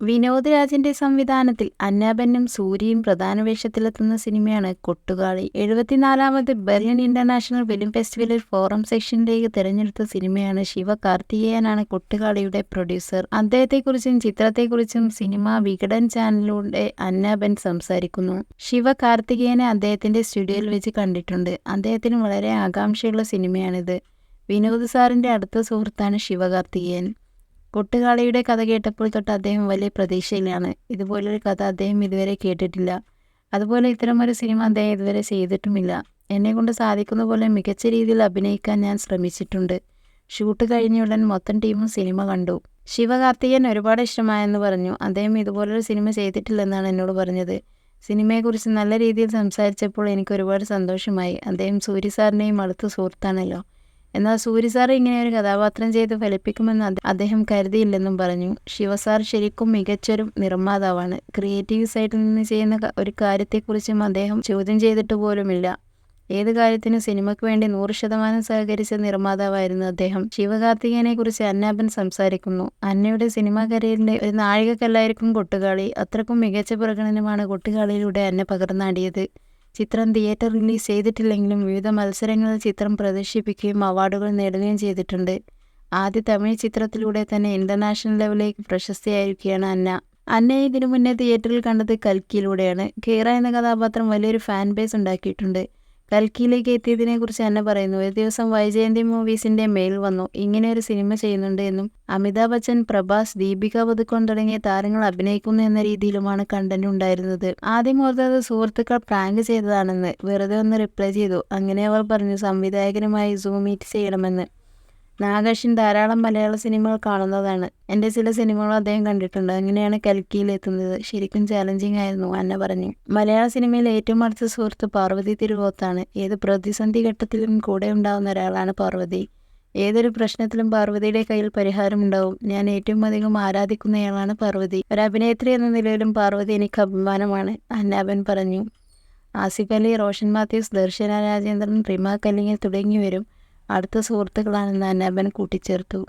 വിനോദ് രാജിന്റെ സംവിധാനത്തിൽ അന്നാബെന്നും സൂര്യയും പ്രധാന വേഷത്തിലെത്തുന്ന സിനിമയാണ് കൊട്ടുകാളി. എഴുപത്തിനാലാമത് ബെർലിൻ ഇന്റർനാഷണൽ ഫിലിം ഫെസ്റ്റിവലിൽ ഫോറം സെക്ഷനിലേക്ക് തിരഞ്ഞെടുത്ത സിനിമയാണ് ശിവ കാർത്തികേയനാണ് കൊട്ടുകാളിയുടെ പ്രൊഡ്യൂസർ. അദ്ദേഹത്തെക്കുറിച്ചും ചിത്രത്തെക്കുറിച്ചും സിനിമ വികടൻ ചാനലിലൂടെ അന്നാബെൻ സംസാരിക്കുന്നു. ശിവ കാർത്തികേയനെ അദ്ദേഹത്തിന്റെ സ്റ്റുഡിയോയിൽ വെച്ച് കണ്ടിട്ടുണ്ട്. അദ്ദേഹത്തിന് വളരെ ആകാംക്ഷയുള്ള സിനിമയാണിത്. വിനോദ് സാറിന്റെ അടുത്ത സുഹൃത്താണ് ശിവകാർത്തികേയൻ കൊട്ടുകാളിയുടെ കഥ കേട്ടപ്പോൾ തൊട്ട് അദ്ദേഹം വലിയ പ്രതീക്ഷയിലാണ്. ഇതുപോലൊരു കഥ അദ്ദേഹം ഇതുവരെ കേട്ടിട്ടില്ല. അതുപോലെ ഇത്തരമൊരു സിനിമ അദ്ദേഹം ഇതുവരെ ചെയ്തിട്ടുമില്ല. എന്നെക്കൊണ്ട് സാധിക്കുന്ന പോലെ മികച്ച രീതിയിൽ അഭിനയിക്കാൻ ഞാൻ ശ്രമിച്ചിട്ടുണ്ട്. ഷൂട്ട് കഴിഞ്ഞ ഉടൻ മൊത്തം ടീമും സിനിമ കണ്ടു. ശിവകാർത്തികൻ ഒരുപാട് ഇഷ്ടമായെന്ന് പറഞ്ഞു. അദ്ദേഹം ഇതുപോലൊരു സിനിമ ചെയ്തിട്ടില്ലെന്നാണ് എന്നോട് പറഞ്ഞത്. സിനിമയെക്കുറിച്ച് നല്ല രീതിയിൽ സംസാരിച്ചപ്പോൾ എനിക്ക് ഒരുപാട് സന്തോഷമായി. അദ്ദേഹം സൂര്യ സാറിനെയും അടുത്ത സുഹൃത്താണല്ലോ. എന്നാൽ സൂര്യ സാർ ഇങ്ങനെ ഒരു കഥാപാത്രം ചെയ്ത് ഫലിപ്പിക്കുമെന്ന് അദ്ദേഹം കരുതിയില്ലെന്നും പറഞ്ഞു. ശിവസാർ ശരിക്കും മികച്ചൊരു നിർമ്മാതാവാണ്. ക്രിയേറ്റീവ് സൈഡിൽ നിന്ന് ചെയ്യുന്ന ഒരു കാര്യത്തെക്കുറിച്ചും അദ്ദേഹം ചോദ്യം ചെയ്തിട്ട് പോലുമില്ല. ഏത് കാര്യത്തിനും സിനിമയ്ക്ക് വേണ്ടി നൂറ് ശതമാനം സഹകരിച്ച നിർമ്മാതാവായിരുന്നു അദ്ദേഹം. ശിവകാർത്തികനെ കുറിച്ച് അന്നാപൻ സംസാരിക്കുന്നു. അന്നയുടെ സിനിമാ കരിയറിന്റെ ഒരു നാഴികക്കല്ലായിരിക്കും കൊട്ടുകാളി. അത്രക്കും മികച്ച പ്രകടനമാണ് കൊട്ടുകാളിയിലൂടെ അന്നെ പകർന്നാടിയത്. ചിത്രം തിയേറ്റർ റിലീസ് ചെയ്തിട്ടില്ലെങ്കിലും വിവിധ മത്സരങ്ങളിൽ ചിത്രം പ്രദർശിപ്പിക്കുകയും അവാർഡുകൾ നേടുകയും ചെയ്തിട്ടുണ്ട്. ആദ്യ തമിഴ് ചിത്രത്തിലൂടെ തന്നെ ഇന്റർനാഷണൽ ലെവലിലേക്ക് പ്രശസ്തിയായിരിക്കുകയാണ് അന്ന. അന്നയെ ഇതിനു മുന്നേ തിയേറ്ററിൽ കണ്ടത് കൽക്കിയിലൂടെയാണ്. കേറ എന്ന കഥാപാത്രം വലിയൊരു ഫാൻ ബേസ് ഉണ്ടാക്കിയിട്ടുണ്ട്. കൽക്കിയിലേക്ക് എത്തിയതിനെക്കുറിച്ച് അന്ന പറയുന്നു ഒരു ദിവസം വൈജയന്തി മൂവീസിന്റെ മെയിൽ വന്നു. ഇങ്ങനെ ഒരു സിനിമ ചെയ്യുന്നുണ്ട് എന്നും അമിതാഭ് ബച്ചൻ പ്രഭാസ് ദീപിക പതുക്കോൺ തുടങ്ങിയ താരങ്ങൾ അഭിനയിക്കുന്നു എന്ന രീതിയിലുമാണ് കണ്ടന്റ് ഉണ്ടായിരുന്നത്. ആദ്യം ഓർത്തത് സുഹൃത്തുക്കൾ പ്രാങ്ക് ചെയ്തതാണെന്ന് വെറുതെ ഒന്ന് റിപ്ലൈ ചെയ്തു. അങ്ങനെ അവർ പറഞ്ഞു സംവിധായകനുമായി സൂം മീറ്റ് ചെയ്യണമെന്ന്. നാഗേഷൻ ധാരാളം മലയാള സിനിമകൾ കാണുന്നതാണ്. എന്റെ ചില സിനിമകൾ അദ്ദേഹം കണ്ടിട്ടുണ്ട്. അങ്ങനെയാണ് കൽക്കിയിലെത്തുന്നത് ശരിക്കും ചാലഞ്ചിങ് ആയിരുന്നു അന്ന പറഞ്ഞു. മലയാള സിനിമയിൽ ഏറ്റവും അടുത്ത സുഹൃത്ത് പാർവതി തിരുവോത്താണ്. ഏത് പ്രതിസന്ധി ഘട്ടത്തിലും കൂടെ ഉണ്ടാവുന്ന ഒരാളാണ് പാർവതി. ഏതൊരു പ്രശ്നത്തിലും പാർവതിയുടെ കയ്യിൽ പരിഹാരമുണ്ടാവും ഞാൻ ഏറ്റവും അധികം ആരാധിക്കുന്നയാളാണ് പാർവതി. ഒരു അഭിനേത്രി എന്ന നിലയിലും പാർവതി എനിക്ക് അഭിമാനമാണ് അന്നാബൻ പറഞ്ഞു. ആസിഫ് അലി റോഷൻ മാത്യൂസ് ദർശന രാജേന്ദ്രൻ റിമ കല്ലിങ്ങൽ തുടങ്ങിയവരും അടുത്ത സുഹൃത്തുക്കളാണെന്ന് തന്നെ അവൻ കൂട്ടിച്ചേർത്തു.